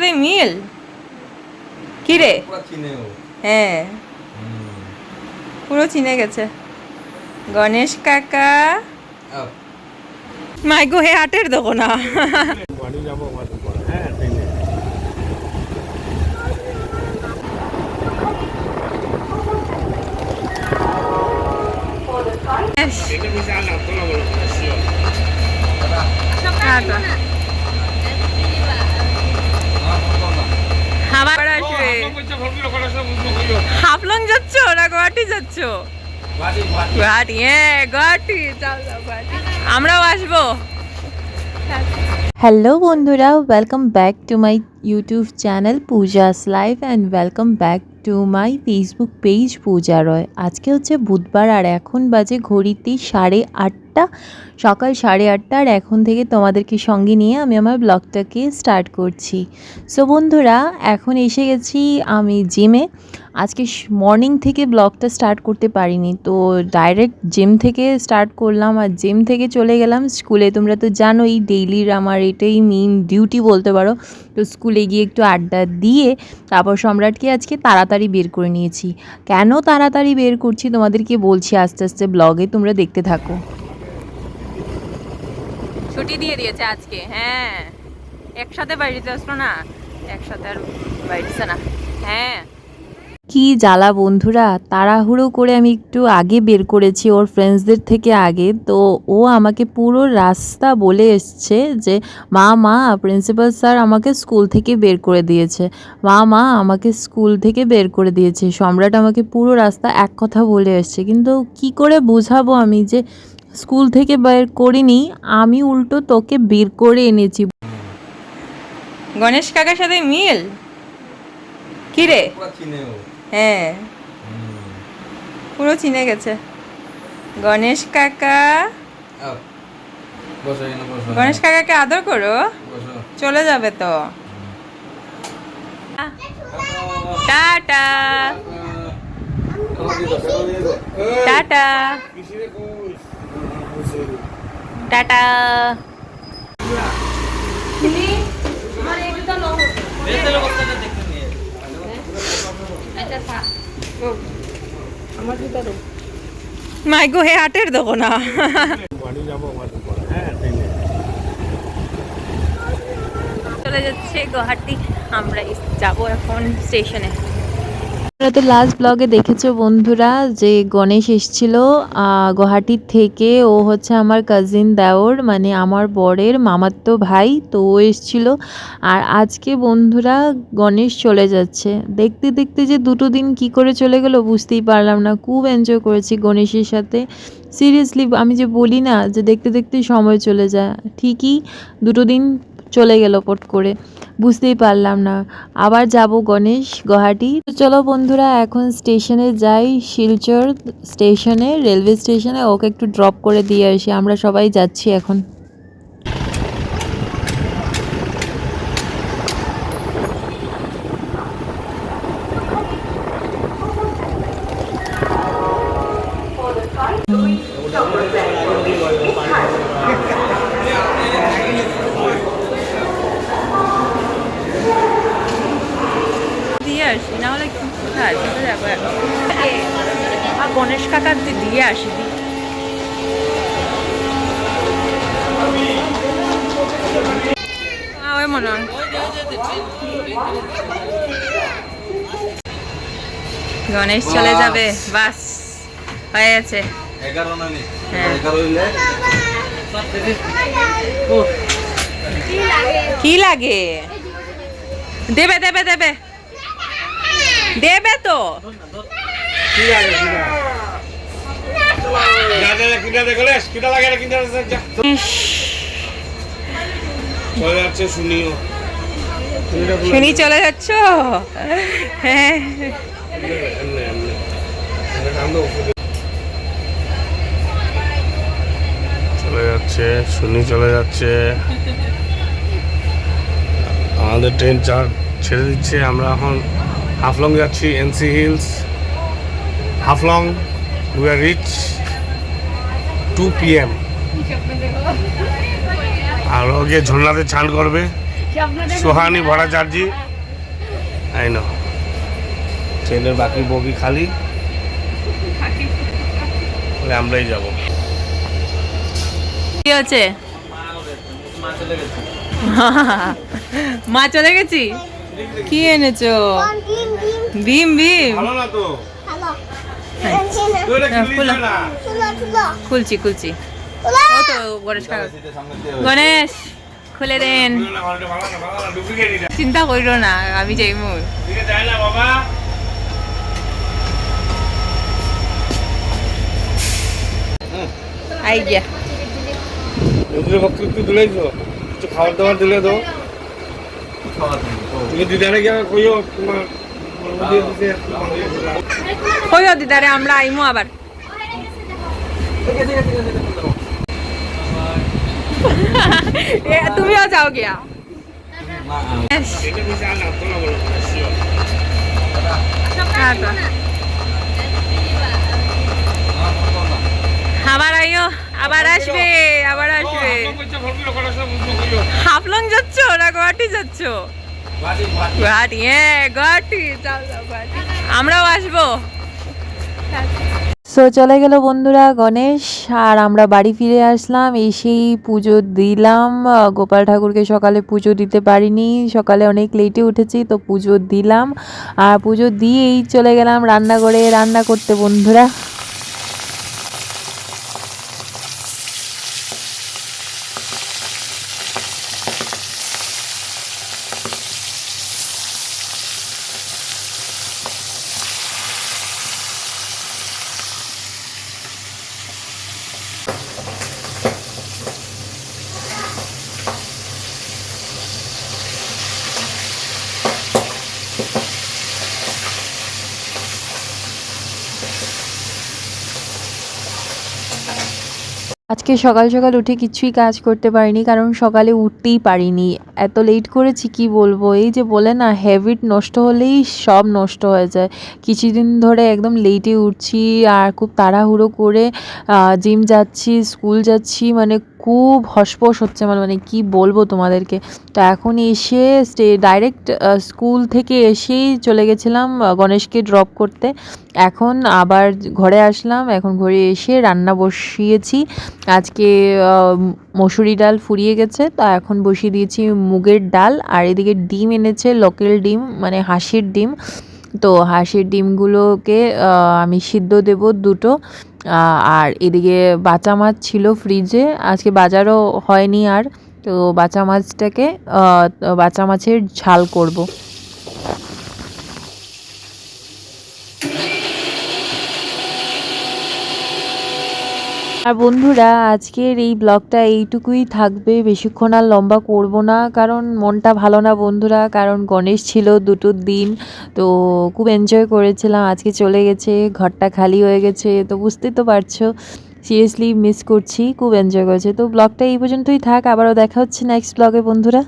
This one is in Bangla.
সাথে মিল? কি রে? হ্যাঁ। পুরো চিনে গেছে। গণেশ কাকা। মাইগো হে হাটের দেবো না। বাড়ি যাব আমাদের পরে হ্যাঁ ট্রেনে আবার আসবে হাফলং যাচ্ছ না গুয়াহাটি যাচ্ছ? গুয়াহাটি হ্যাঁ গুয়াহাটি। আমরাও আসব। হ্যালো বন্ধুরা welcome back to my YouTube channel Pooja's life and welcome back to my Facebook page Pooja Roy আজকে হচ্ছে বুধবার আর এখন বাজে ঘড়িতে সাড়ে আটটা। সকাল সাড়ে আটটা, আর এখন থেকে তোমাদেরকে সঙ্গে নিয়ে আমি আমার ব্লগটাকে স্টার্ট করছি। সো বন্ধুরা, এখন এসে গেছি আমি জিমে আজকে মর্নিং থেকে ব্লগটা স্টার্ট করতে পারিনি, তো ডাইরেক্ট জিম থেকে স্টার্ট করলাম আর জিম থেকে চলে গেলাম। স্কুলে তোমরা তো জানোই ডেইলির আমার এটাই মেইন ডিউটি বলতে পারো। তো স্কুলে গিয়ে একটু আড্ডা দিয়ে তারপর সম্রাটকে আজকে তাড়াতাড়ি বের করে নিয়েছি। কেন তাড়াতাড়ি বের করছি তোমাদেরকে বলছি আস্তে আস্তে ব্লগে তোমরা দেখতে থাকো। ছুটি দিয়ে দিয়েছে আজকে হ্যাঁ। একসাথে বাড়িতে আসলো না, একসাথে আর বাড়িতে না হ্যাঁ। কি জ্বালা বন্ধুরা, তাড়াহুড়ো করে আমি একটু আগে বের করেছি ওর ফ্রেন্ডসদের থেকে আগে, তো ও আমাকে পুরো রাস্তা বলে এসছে যে, মা মা প্রিন্সিপাল স্যার আমাকে স্কুল থেকে বের করে দিয়েছে। মা মা, আমাকে স্কুল থেকে বের করে দিয়েছে। সম্রাট আমাকে পুরো রাস্তা এক কথা বলে এসছে। কিন্তু কি করে বোঝাবো আমি যে স্কুল থেকে বের করিনি আমি উল্টো তোকে বের করে এনেছি। গণেশ কাকার সাথে মিল? কি রে? হ্যাঁ। পুরো চিনে গেছে। গণেশ কাকা? আপ। বসো এখানে বসো। গণেশ কাকাকে আদর করো। চলে যাবে তো। Tata tata tata. মাইগো হে হাটের দেবো না। হ্যাঁ চলে যাচ্ছে গুয়াহাটি। আমরা যাব এখন স্টেশনে। তোমরা তো লাস্ট ব্লগে দেখেছ বন্ধুরা যে গণেশ এসছিল গুয়াহাটির থেকে। ও হচ্ছে আমার কাজিন দেওর মানে আমার বরের মামাতো ভাই, তো ও এসছিল। আর আজকে বন্ধুরা গণেশ চলে যাচ্ছে। দেখতে দেখতে যে দুটো দিন কি করে চলে গেল, বুঝতেই পারলাম না। খুব এনজয় করেছি গণেশের সাথে। সিরিয়াসলি আমি যে বলি না, যে দেখতে দেখতে সময় চলে যায়। ঠিকই দুটো দিন চলে গেল পট করে। বুঝতেই পারলাম না। আবার যাব গণেশ গুয়াহাটি তো চলো বন্ধুরা, এখন স্টেশনে যাই। শিলচর স্টেশনে, রেলওয়ে স্টেশনে। ওকে একটু ড্রপ করে দিয়ে আসি। আমরা সবাই যাচ্ছি এখন দিয়ে আসি না হলে যাব এখন আর গণেশ কাকার দিয়ে আসি ওই মনে হয়। গণেশ চলে যাবে বাস। হয়ে গেছে। হ্যাঁ। কি লাগে? দেবে দেবে দেবে। দেবে তো। শুনি, চলে যাচ্ছ? হ্যাঁ। চলে যাচ্ছে, শুনি, চলে যাচ্ছে। আমাদের ট্রেন চার ছেড়ে দিচ্ছে, আমরা এখন হাফলং যাচ্ছি NC hills Haflong we are reach to P M আর ও গিয়ে ঝর্ণাতে চান করবে। সোহানি ভরা চার্জি আই নো ট্রেনের বাকি বগি খালি। আমরাই যাব। কি হচ্ছে মা চলে গেছি? কি এনেছো? ভীম ভীম। ভালো না তো? খুলছি খুলছি গণেশ দিয়ে গণেশ খুলে দেন। চিন্তা করিল না আমি না বাবা। আই গিয়া নদীর পক্ষে একটু দিলেইছো কিছু খাবার দাবার দিলে তো খাওয়া দিন। ও, তুমি দিদারে গিয়ে কইও দিদারে আমরা আইমু আবার। এ, তুমিও যাও গিয়া। আচ্ছা। আবার আইও আবার আসবে আবার আসবে। হাফলং যাচ্ছ না গুয়াহাটি যাচ্ছ। গুয়াহাটি হ্যাঁ গুয়াহাটি আমরাও আসব। সো চলে গেল বন্ধুরা গণেশ আর আমরা বাড়ি ফিরে আসলাম এসেই পুজো দিলাম। গোপাল ঠাকুরকে সকালে পুজো দিতে পারিনি সকালে অনেক লেটে উঠেছি তো পুজো দিলাম। আর পুজো দিয়েই চলে গেলাম রান্না করে রান্না করতে বন্ধুরা। আজকে সকাল সকাল উঠে কিছুই কাজ করতে পারিনি, কারণ সকালে উঠতেই পারিনি। এত লেট করেছি, কি বলব? এই যে বলে না হ্যাবিট নষ্ট হলেই সব নষ্ট হয়ে যায়। কিছুদিন ধরে একদম লেটে উঠছি, আর খুব তাড়াহুড়ো করে জিম যাচ্ছি স্কুল যাচ্ছি মানে খুব হসপস হচ্ছে আমার মানে কি বলব তোমাদেরকে? তো এখন এসে স্টে ডাইরেক্ট স্কুল থেকে এসেই চলে গেছিলাম গণেশকে ড্রপ করতে। এখন আবার ঘরে আসলাম, এখন ঘরে এসে রান্না বসিয়েছি। আজকে মসুরি ডাল ফুরিয়ে গেছে, তো এখন বসিয়ে দিয়েছি মুগের ডাল, আর এদিকে ডিম এনেছে লোকাল ডিম মানে হাঁসের ডিম। তো হাঁসের ডিমগুলোকে আমি সিদ্ধ দেব দুটো। আর এদিকে বাঁচা মাছ ছিল ফ্রিজে আজকে বাজারও হয়নি আর। তো বাঁচা মাছটাকে বাচা মাছের ঝাল করব। আর বন্ধুরা, আজকের এই ব্লগটা এইটুকুই থাকবে। বেশিক্ষণ আর লম্বা করব না, কারণ মনটা ভালো না বন্ধুরা, কারণ গণেশ ছিল দুটোর দিন, তো খুব এনজয় করেছিলাম। আজকে চলে গেছে, ঘরটা খালি হয়ে গেছে, তো বুঝতেই তো পারছ। সিরিয়াসলি মিস করছি, খুব এনজয় করেছে। তো ব্লগটা এই পর্যন্তই থাক, আবারও দেখা হচ্ছে নেক্সট ব্লগে বন্ধুরা।